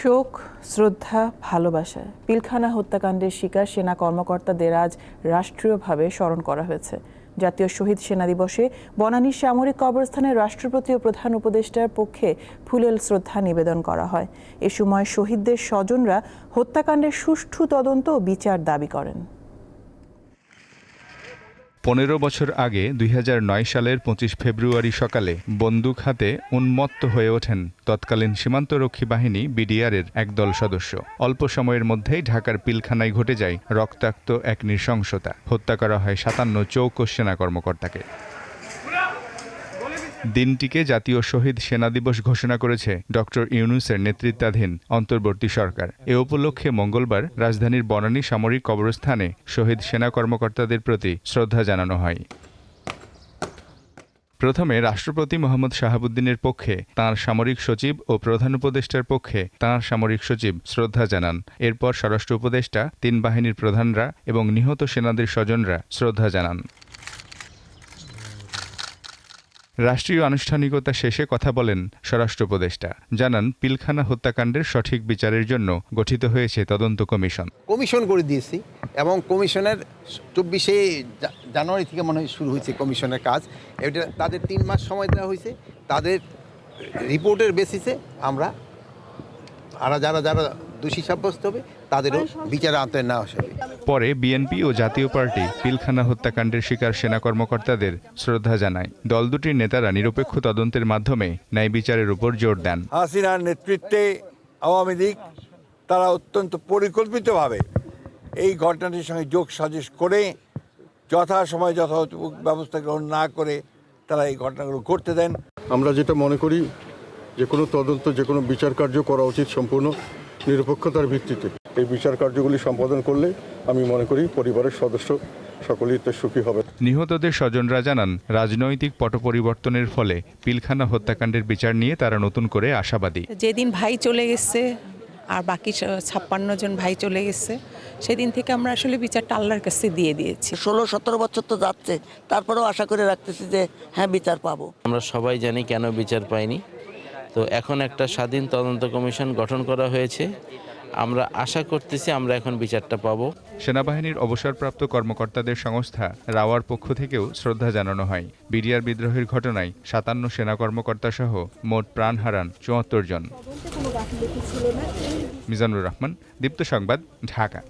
শোক, শ্রদ্ধা, ভালোবাসা, পিলখানা হত্যাকাণ্ডের শিকার সেনা কর্মকর্তাদের আজ রাষ্ট্রীয়ভাবে স্মরণ করা হয়েছে। জাতীয় শহীদ সেনা দিবসে বনানীর সামরিক কবরস্থানে রাষ্ট্রপতি ও প্রধান উপদেষ্টার পক্ষে ফুলেল শ্রদ্ধা নিবেদন করা হয়। এ সময় শহীদদের স্বজনরা হত্যাকাণ্ডের সুষ্ঠু তদন্ত ও বিচার দাবি করেন। পনেরো বছর আগে দুই হাজার নয় সালের পঁচিশ ফেব্রুয়ারি সকালে বন্দুক হাতে উন্মত্ত হয়ে ওঠেন তৎকালীন সীমান্তরক্ষী বাহিনী বিডিআরের একদল সদস্য। অল্প সময়ের মধ্যেই ঢাকার পিলখানায় ঘটে যায় রক্তাক্ত এক নৃশংসতা। হত্যা করা হয় সাতান্ন চৌকো সেনা কর্মকর্তাকে। দিনটিকে জাতীয় শহীদ সেনা দিবস ঘোষণা করেছে ডক্টর ইউনুসের নেতৃত্বাধীন অন্তর্বর্তী সরকার। এ উপলক্ষে মঙ্গলবার রাজধানীর বনানী সামরিক কবরস্থানে শহীদ সেনা কর্মকর্তাদের প্রতি শ্রদ্ধা জানানো হয়। প্রথমে রাষ্ট্রপতি মোহাম্মদ শাহাবুদ্দিনের পক্ষে তাঁর সামরিক সচিব ও প্রধান উপদেষ্টার পক্ষে তাঁর সামরিক সচিব শ্রদ্ধা জানান। এরপর স্বরাষ্ট্র উপদেষ্টা, তিন বাহিনীর প্রধানরা এবং নিহত সেনাদের স্বজনরা শ্রদ্ধা জানান। রাষ্ট্রীয় আনুষ্ঠানিকতা শেষে কথা বলেন স্বরাষ্ট্র উপদেষ্টা। জানান, পিলখানা হত্যাকাণ্ডের সঠিক বিচারের জন্য গঠিত হয়েছে তদন্ত কমিশন। কমিশন করে দিয়েছি এবং কমিশনের চব্বিশে জানুয়ারি থেকে মনে হয় শুরু হয়েছে কমিশনের কাজ। এটা তাদের তিন মাস সময় দেওয়া হয়েছে। তাদের রিপোর্টের বেসিসে আমরা আর, যারা যারা দোষী সাব্যস্ত হবে তাদেরও বিচারে আওতায় নেওয়া হবে পরে বিএনপি ও জাতীয় পার্টি পিলখানা হত্যাকাণ্ডের শিকার সেনা কর্মকর্তাদের শ্রদ্ধা জানায়। দল দুটির নেতারা নিরপেক্ষ তদন্তের মাধ্যমে ন্যায় বিচারের উপর জোর দেন। হাসিনার নেতৃত্বে আওয়ামী লীগ তারা অত্যন্ত পরিকল্পিতভাবে এই ঘটনাটির সঙ্গে যোগ সাজেশ করে যথাসময়ে যথাযথ ব্যবস্থা গ্রহণ না করে তারা এই ঘটনাগুলো করতে দেন। আমরা যেটা মনে করি যে কোনো তদন্ত যে কোনো বিচার কার্য করা উচিত সম্পূর্ণ। নিরপেক্ষতার ভিত্তিতে এই বিচার কার্যগুলি সম্পাদন করলে আমি মনে করি পরিবারের সদস্য সকলেই তো সুখী হবে। নিহতদের স্বজনরা জানান রাজনৈতিক পট পরিবর্তনের ফলে পিলখানা হত্যাকাণ্ডের বিচার নিয়ে তারা নতুন করে আশাবাদী। যেদিন ভাই চলে গেছে আর বাকি ছাপ্পান্ন জন ভাই চলে গেছে সেদিন থেকে আমরা আসলে বিচারটা আল্লাহর কাছে দিয়ে দিয়েছি। ষোলো সতেরো বছর তো যাচ্ছে তারপরেও আশা করে রাখতেছি যে হ্যাঁ বিচার পাবো। আমরা সবাই জানি কেন বিচার পাইনি। তো এখন একটা স্বাধীন তদন্ত কমিশন গঠন করা হয়েছে। আমরা আশা করতেছি আমরা এখন বিচারটা পাবো। সেনাবাহিনীর অবসরপ্রাপ্ত কর্মকর্তাদের সংস্থা রাওয়ার পক্ষ থেকেও শ্রদ্ধা জানানো হয়। বিডিআর বিদ্রোহের ঘটনায় সাতান্ন সেনা কর্মকর্তা সহ মোট প্রাণ হারান চুয়াত্তর জন। মিজানুর রহমান দীপ্ত সংবাদ ঢাকা।